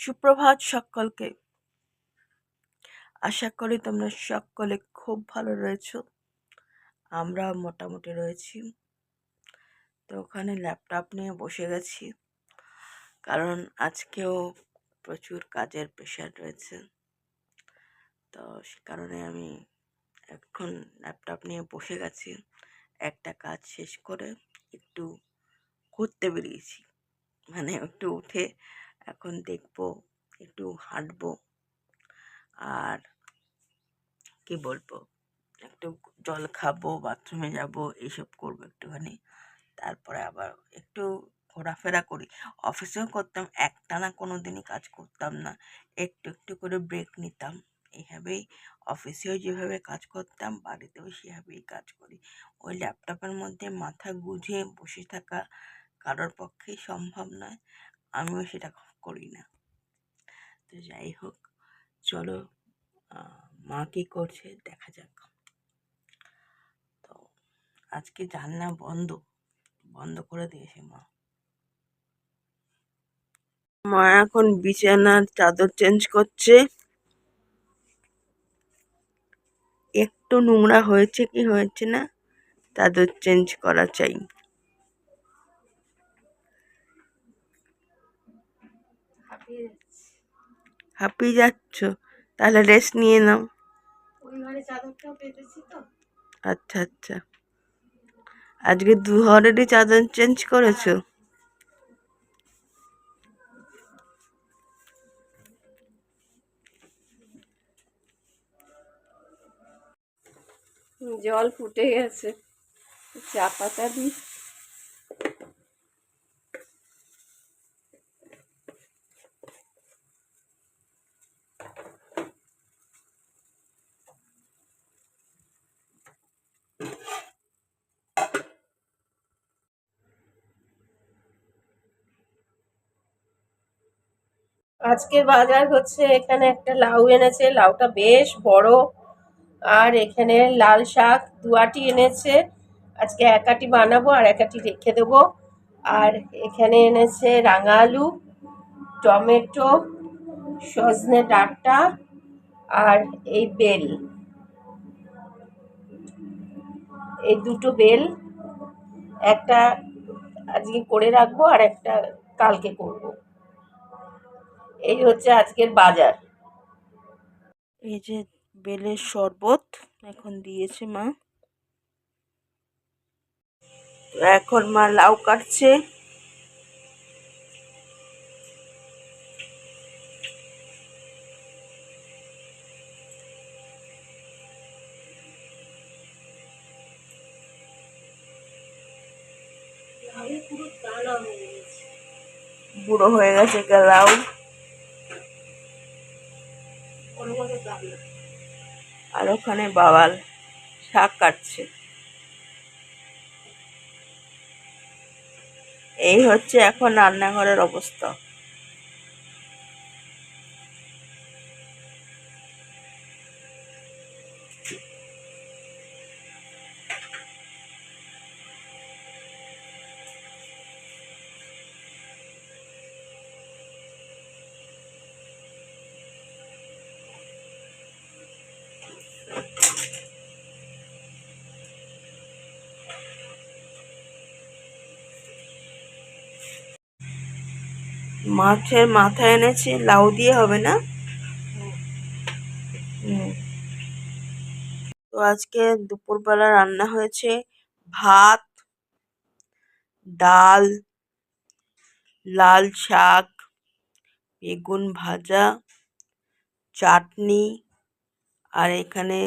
সুপ্রভাত সকলকে। আশা করি তোমরা সকলে খুব ভালো রয়েছো। আমরা মোটামুটি রয়েছি। তো ওখানে ল্যাপটপ নিয়ে বসে গেছি। কারণ আজকেও প্রচুর কাজের প্রেশার রয়েছে। তো সে কারণে আমি এখন ল্যাপটপ নিয়ে বসে গেছি। একটা কাজ শেষ করে একটু ঘুরতে বেরিয়েছি। মানে একটু উঠে এখন দেখব, একটু হাঁটবো। আর কি বলব, একটু জল খাব, বাথরুমে যাব, এইসব করব একটুখানি। তারপরে আবার একটু ঘোরাফেরা করি। অফিসেও করতাম, একটানা কোনো দিনই কাজ করতাম না। একটু একটু করে ব্রেক নিতাম। এইভাবেই অফিসেও যেভাবে কাজ করতাম, বাড়িতেও সেভাবেই কাজ করি। ওই ল্যাপটপের মধ্যে মাথা গুঁজে বসে থাকা কারোর পক্ষেই সম্ভব নয়। আমিও সেটা করি না। তো যাই হোক, চলো মা কী করছে দেখা যাক। তো আজকে জানলা বন্ধ বন্ধ করে দিয়েছে মা। মা এখন বিছানার চাদর চেঞ্জ করছে। একটু নোংরা হয়েছে কি হয়েছে না, চাদর চেঞ্জ করা চাই। হাঁপিয়ে যাচ্ছ? তাহলে রেস্ট নিয়ে নাও। আচ্ছা আচ্ছা। আজকে দু ঘরেরই চাদর চেঞ্জ করেছ? জল ফুটে গেছে। চা পাতা দিই আজকের বাজার হচ্ছে, এখানে একটা লাউ এনেছে, লাউটা বেশ বড়। আর এখানে লাল শাক দুয়াটি এনেছে। আজকে একাটি বানাবো আর একাটি রেখে দেবো। আর এখানে এনেছে রাঙা আলু, টমেটো, সজনে ডাঁটা আর এই বেল। এই দুটো বেল একটা আজকে করে রাখব আর একটা কালকে করব। এই হচ্ছে আজকের বাজার। এই যে বেলের শরবত এখন দিয়েছে মা। এখন মা লাউ কাটছে। বুড়ো হয়ে গেছে লাউ। আর ওখানে বাবাল শাক কাটছে। এই হচ্ছে এখন রান্নাঘরের অবস্থা। মাছের মাথা এনেছে লাউ দিয়ে হবে না। তো আজকে দুপুরবেলা রান্না হয়েছে ভাত ডাল লাল শাক বেগুন ভাজা চাটনি আর এখানে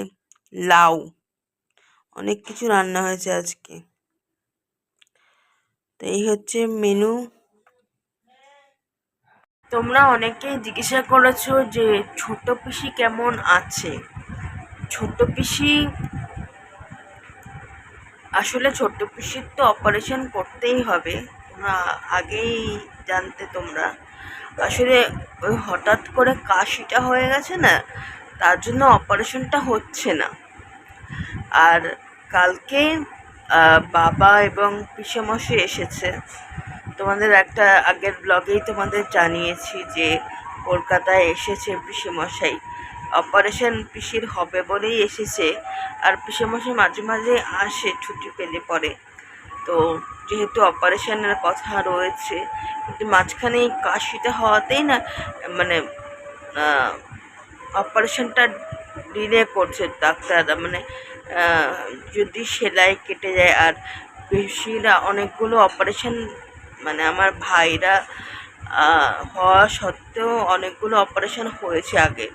লাউ। অনেক কিছু রান্না হয়েছে আজকে। তো এই হচ্ছে মেনু তোমরা অনেকেই জিজ্ঞাসা করেছ যে ছোট পিসি কেমন আছে? ছোট পিসি আসলে ছোট পিসির তো অপারেশন করতেই হবে। তোমরা আগেই জানতে তোমরা। আসলে ওই হঠাৎ করে কাশিটা হয়ে গেছে না, তার জন্য অপারেশনটা হচ্ছে না। আর কালকে বাবা এবং পিসেমশাই এসেছে। তোমাদের একটা আগের ব্লগেই তোমাদের জানিয়েছি যে কলকাতায় এসেছে পিসেমশাই। অপারেশন পিসির হবে বলেই এসেছে। আর পিসেমশাই মাঝে মাঝে আসে, ছুটি পেলে পরে। তো যেহেতু অপারেশনের কথা রয়েছে, কিন্তু মাঝখানে এই কাশিটা হওয়াতেই না মানে অপারেশনটা ডিলে করছে ডাক্তাররা। মানে যদি সেলাই কেটে যায় আর বেশিরা অনেকগুলো অপারেশন মানে আমার ভাইরা হওয়া সত্ত্বেও অনেকগুলো অপারেশন হয়েছে আগে।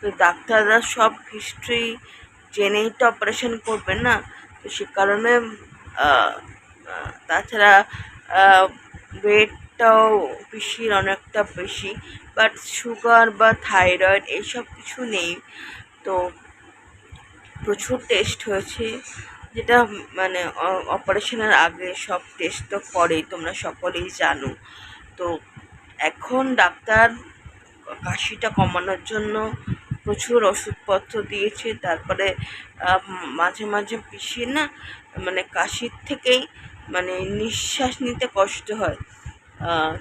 তো ডাক্তাররা সব হিস্ট্রি জেনেই তো অপারেশন করবেন না। তো সে কারণে তাছাড়া ওয়েটটাও পিসির অনেকটা বেশি বাট সুগার বা থাইরয়েড এইসব কিছু নেই। তো প্রচুর টেস্ট হয়েছে। যেটা মানে অপারেশনের আগে সব টেস্ট তো করেই তোমরা সকলেই জানো। তো এখন ডাক্তার কাশিটা কমানোর জন্য প্রচুর ওষুধপত্র দিয়েছে, তারপরে মাঝে মাঝে পিসির না মানে কাশির থেকেই মানে নিঃশ্বাস নিতে কষ্ট হয়।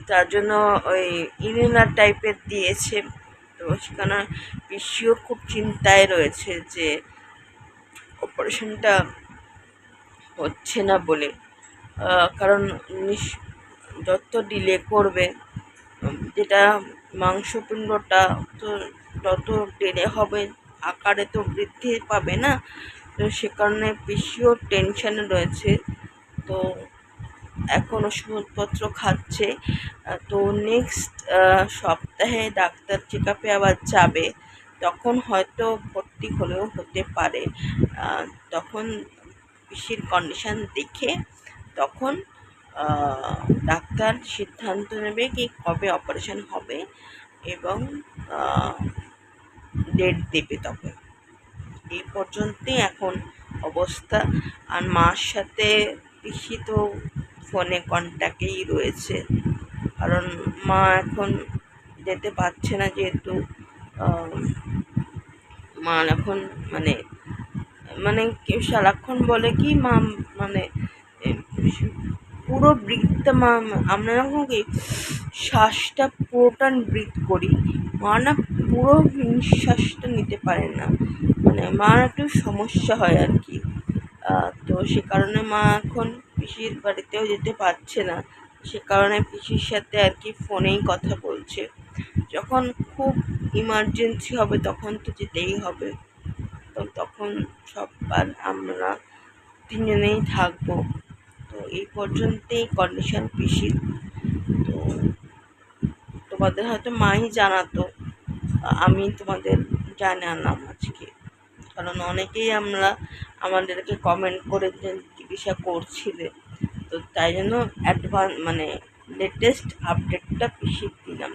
তার জন্য ওই ইনহেলার টাইপের দিয়েছে, তো সেখানে পিসিও খুব চিন্তায় রয়েছে যে অপারেশনটা হচ্ছে না বলে। কারণ যত ডিলে করবে যেটা মাংসপিণ্ডটা তো তত ডিলে হবে, আকারে তো বৃদ্ধি পাবে না। তো সে কারণে পিসিও টেনশনে রয়েছে। তো এখন ওষুধপত্র খাচ্ছে। তো নেক্সট সপ্তাহে ডাক্তার চেক আপে আবার যাবে। তখন হয়তো ভর্তি হলেও হতে পারে। তখন পিসির কন্ডিশন দেখে তখন ডাক্তার সিদ্ধান্ত নেবে কি কবে অপারেশন হবে এবং ডেট দেবে তবে। এই পর্যন্তই এখন অবস্থা। আর মার সাথে পিসি তো ফোনে কন্ট্যাক্টেই রয়েছে। কারণ মা এখন যেতে পারছে না যেহেতু মা এখন মানে মানে কেউ সারাক্ষণ বলে কি, মা মানে পুরো ব্রিথটা মা, আমরা যখন কি, শ্বাসটা পুরোটা ব্রিথ করি। মা না পুরো নিঃশ্বাসটা নিতে পারে না। মানে মার একটু সমস্যা হয় আর কি। তো সে কারণে মা এখন পিসির বাড়িতেও যেতে পারছে না। সে কারণে পিসির সাথে আর কি ফোনেই কথা বলছে। যখন খুব ইমার্জেন্সি হবে, তখন তো যেতেই হবে। তো তখন সব আর আমরা তিনজনেই থাকব। তো এই পর্যন্তই কন্ডিশন পিসির তো তোমাদের হয়তো মাই জানাতো, আমি তোমাদের জানালাম আজকে। কারণ অনেকেই আমরা আমাদেরকে কমেন্ট করে চিকিৎসা করছিলে। তো তাই জন্য অ্যাডভান্স মানে লেটেস্ট আপডেটটা পিসির দিলাম।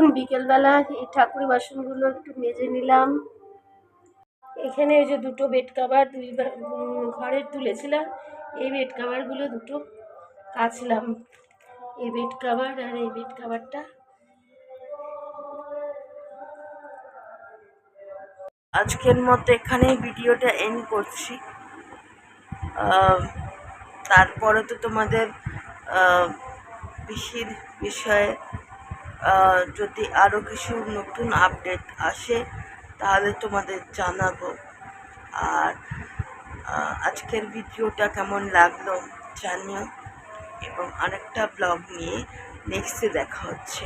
এখন বিকেলবেলা এই ঠাকুর বাসনগুলো একটু মেজে নিলাম। এখানে ওই যে দুটো বেড কাভার দুই ঘরের তুলেছিলাম, এই বেড কাভারগুলো দুটো কাচলাম। এই বেড কাভার আর এই বেড কাভারটা। আজকের মতো এখানেই ভিডিওটা এন্ড করছি। তারপরে তো তোমাদের পিসির বিষয়ে যদি আরও কিছু নতুন আপডেট আসে, তাহলে তোমাদের জানাব। আর আজকের ভিডিওটা কেমন লাগল জানিও। এবং আরেকটা ব্লগ নিয়ে নেক্সটে দেখা হচ্ছে।